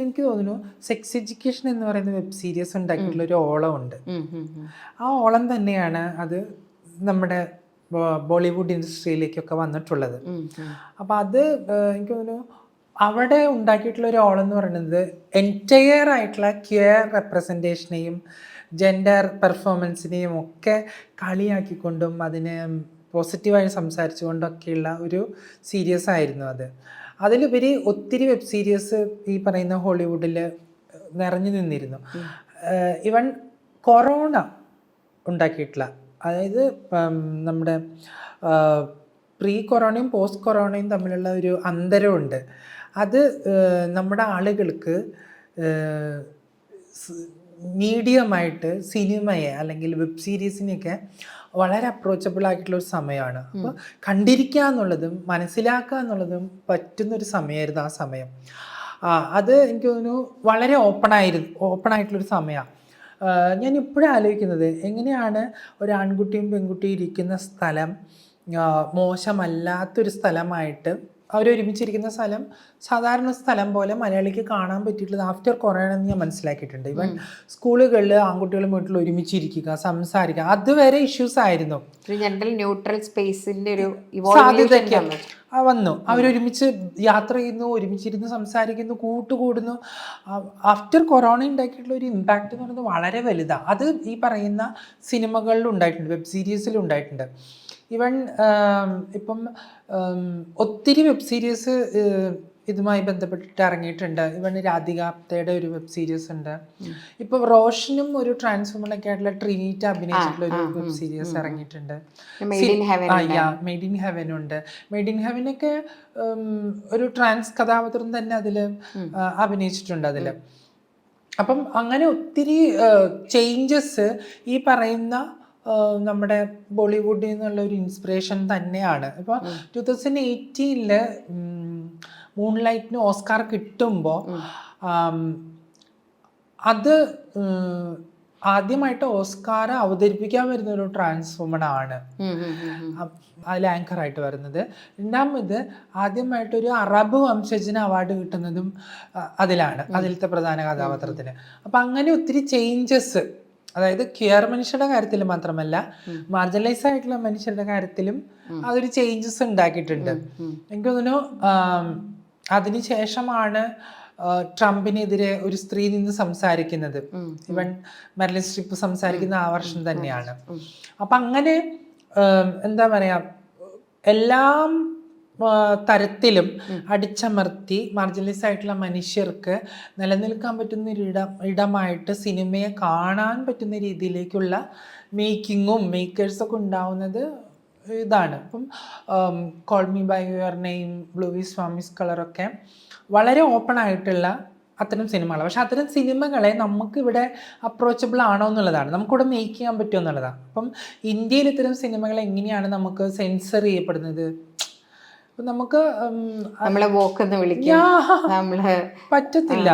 എനിക്ക് തോന്നുന്നു sex education എന്ന് പറയുന്ന വെബ് സീരീസ് ഉണ്ടാക്കിയിട്ടുള്ള ഒരു ഓളം ഉണ്ട്. ആ ഓളം തന്നെയാണ് അത് നമ്മുടെ ബോളിവുഡ് ഇൻഡസ്ട്രിയിലേക്കൊക്കെ വന്നിട്ടുള്ളത് ഉം, ഉം. അപ്പം അത് എനിക്ക് തോന്നുന്നു അവിടെ ഉണ്ടാക്കിയിട്ടുള്ള ഒരു ഓളം എന്ന് പറയുന്നത് എന്റയർ ആയിട്ടുള്ള ക്യർ റെപ്രസെന്റേഷനെയും ജെൻഡർ പെർഫോമൻസിനെയും ഒക്കെ കളിയാക്കിക്കൊണ്ടും അതിനെ പോസിറ്റീവായി സംസാരിച്ചുകൊണ്ടൊക്കെയുള്ള ഒരു സീരിയസ് ആയിരുന്നു അത് അതിലുപരി ഒത്തിരി വെബ് സീരീസ് ഈ പറയുന്ന ഹോളിവുഡിൽ നിറഞ്ഞു നിന്നിരുന്നു. ഇവൻ കൊറോണ ഉണ്ടാക്കിയിട്ടുള്ള അതായത് നമ്മുടെ പ്രീ കൊറോണയും പോസ്റ്റ് കൊറോണയും തമ്മിലുള്ള ഒരു അന്തരമുണ്ട്. അത് നമ്മുടെ ആളുകൾക്ക് മീഡിയമായിട്ട് സിനിമയെ അല്ലെങ്കിൽ വെബ് സീരീസിനെയൊക്കെ വളരെ അപ്രോച്ചബിൾ ആയിട്ടുള്ള ഒരു സമയമാണ്. അപ്പോൾ കണ്ടിരിക്കുക എന്നുള്ളതും മനസ്സിലാക്കുക എന്നുള്ളതും പറ്റുന്നൊരു സമയമായിരുന്നു ആ സമയം. ആ, അത് എനിക്ക് തോന്നുന്നു വളരെ ഓപ്പൺ ആയിരുന്നു ഓപ്പൺ ആയിട്ടുള്ളൊരു സമയമാണ് ഞാൻ ഇപ്പോഴും ആലോചിക്കുന്നത് എങ്ങനെയാണ് ഒരു ആൺകുട്ടിയും പെൺകുട്ടിയും ഇരിക്കുന്ന സ്ഥലം മോശമല്ലാത്തൊരു സ്ഥലമായിട്ട് അവരൊരുമിച്ചിരിക്കുന്ന സ്ഥലം സാധാരണ സ്ഥലം പോലെ മലയാളിക്ക് കാണാൻ പറ്റിയിട്ടുള്ളത് ആഫ്റ്റർ കൊറോണ എന്ന് ഞാൻ മനസ്സിലാക്കിയിട്ടുണ്ട്. ഇവൻ സ്കൂളുകളിൽ ആൺകുട്ടികളും വീട്ടിൽ ഒരുമിച്ചിരിക്കുക സംസാരിക്കുക അതുവരെ ഇഷ്യൂസ് ആയിരുന്നു. ന്യൂട്രൽ സ്പേസിന്റെ ഒരു സാധ്യതയൊക്കെ വന്നു. അവരൊരുമിച്ച് യാത്ര ചെയ്യുന്നു ഒരുമിച്ചിരുന്ന് സംസാരിക്കുന്നു കൂട്ടുകൂടുന്നു. ആഫ്റ്റർ കൊറോണ ഉണ്ടാക്കിയിട്ടുള്ള ഒരു ഇമ്പാക്റ്റ് എന്ന് പറയുന്നത് വളരെ വലുതാണ് അത് ഈ പറയുന്ന സിനിമകളിൽ ഉണ്ടായിട്ടുണ്ട് വെബ് സീരീസിൽ ഉണ്ടായിട്ടുണ്ട്. ഇവൺ ഇപ്പം ഒത്തിരി വെബ് സീരീസ് ഇതുമായി ബന്ധപ്പെട്ടിട്ട് ഇറങ്ങിയിട്ടുണ്ട്. ഇവൺ രാധികാപ്തയുടെ ഒരു വെബ് സീരീസ് ഉണ്ട്. ഇപ്പൊ റോഷനും ഒരു ട്രാൻസ്ഫോമറൊക്കെ ആയിട്ടുള്ള ട്രിനീറ്റ് അഭിനയിച്ചിട്ടുള്ള ഒരു വെബ് സീരീസ് ഇറങ്ങിയിട്ടുണ്ട്. മെയ്ഡ് ഇൻ ഹെവൻ ഉണ്ട്. മെയ്ഡ് ഇൻ ഹെവനൊക്കെ ഒരു ട്രാൻസ് കഥാപാത്രം തന്നെ അതിൽ അഭിനയിച്ചിട്ടുണ്ട് അതിൽ അപ്പം അങ്ങനെ ഒത്തിരി ചേഞ്ചസ് ഈ പറയുന്ന നമ്മുടെ ബോളിവുഡിൽ നിന്നുള്ള ഒരു ഇൻസ്പിറേഷൻ തന്നെയാണ്. ഇപ്പോൾ ടു തൗസൻഡ് എയ്റ്റീനിൽ മൂൺലൈറ്റിന് ഓസ്കാർ കിട്ടുമ്പോൾ അത് ആദ്യമായിട്ട് ഓസ്കാർ അവതരിപ്പിക്കാൻ വരുന്ന ഒരു ട്രാൻസ്ഫോമൺ ആണ് അതിൽ ആങ്കർ ആയിട്ട് വരുന്നത്. രണ്ടാമത് ആദ്യമായിട്ട് ഒരു അറബ് വംശജന് അവാർഡ് കിട്ടുന്നതും അതിലാണ്. അതിലത്തെ പ്രധാന കഥാപാത്രത്തിന്. അപ്പം അങ്ങനെ ഒത്തിരി ചേഞ്ചസ് അതായത് ക്യർ മനുഷ്യരുടെ കാര്യത്തിൽ മാത്രമല്ല മാർജലൈസ് ആയിട്ടുള്ള മനുഷ്യരുടെ കാര്യത്തിലും അതൊരു ചേഞ്ചസ് ഉണ്ടാക്കിയിട്ടുണ്ട്. എനിക്ക് തോന്നുന്നു അതിനുശേഷമാണ് ട്രംപിനെതിരെ ഒരു സ്ത്രീ നിന്ന് സംസാരിക്കുന്നത്. ഇവൻ മെർലിൻ സ്ട്രിപ്പ് സംസാരിക്കുന്ന ആ വർഷം തന്നെയാണ്. അപ്പം അങ്ങനെ എന്താ പറയാ എല്ലാം തരത്തിലും അടിച്ചമർത്തി മാർജിനലൈസ് ആയിട്ടുള്ള മനുഷ്യർക്ക് നിലനിൽക്കാൻ പറ്റുന്ന ഒരു ഇടം ഇടമായിട്ട് സിനിമയെ കാണാൻ പറ്റുന്ന രീതിയിലേക്കുള്ള മേക്കിങ്ങും മേക്കേഴ്സൊക്കെ ഉണ്ടാവുന്നത് ഇതാണ്. ഇപ്പം call me by your name ബ്ലൂവി സ്വാമിസ് കളറൊക്കെ വളരെ ഓപ്പൺ ആയിട്ടുള്ള അത്തരം സിനിമകൾ പക്ഷെ അത്തരം സിനിമകളെ നമുക്ക് ഇവിടെ അപ്രോച്ചബിൾ ആണോ എന്നുള്ളതാണ്. നമുക്കിവിടെ മേക്ക് ചെയ്യാൻ പറ്റുമോ എന്നുള്ളതാണ്. അപ്പം ഇന്ത്യയിൽ ഇത്തരം സിനിമകൾ എങ്ങനെയാണ് നമുക്ക് സെൻസർ ചെയ്യപ്പെടുന്നത്? നമുക്ക് നമ്മളെ വോക്ക് എന്ന് വിളിക്കും നമ്മൾ പറ്റത്തില്ല.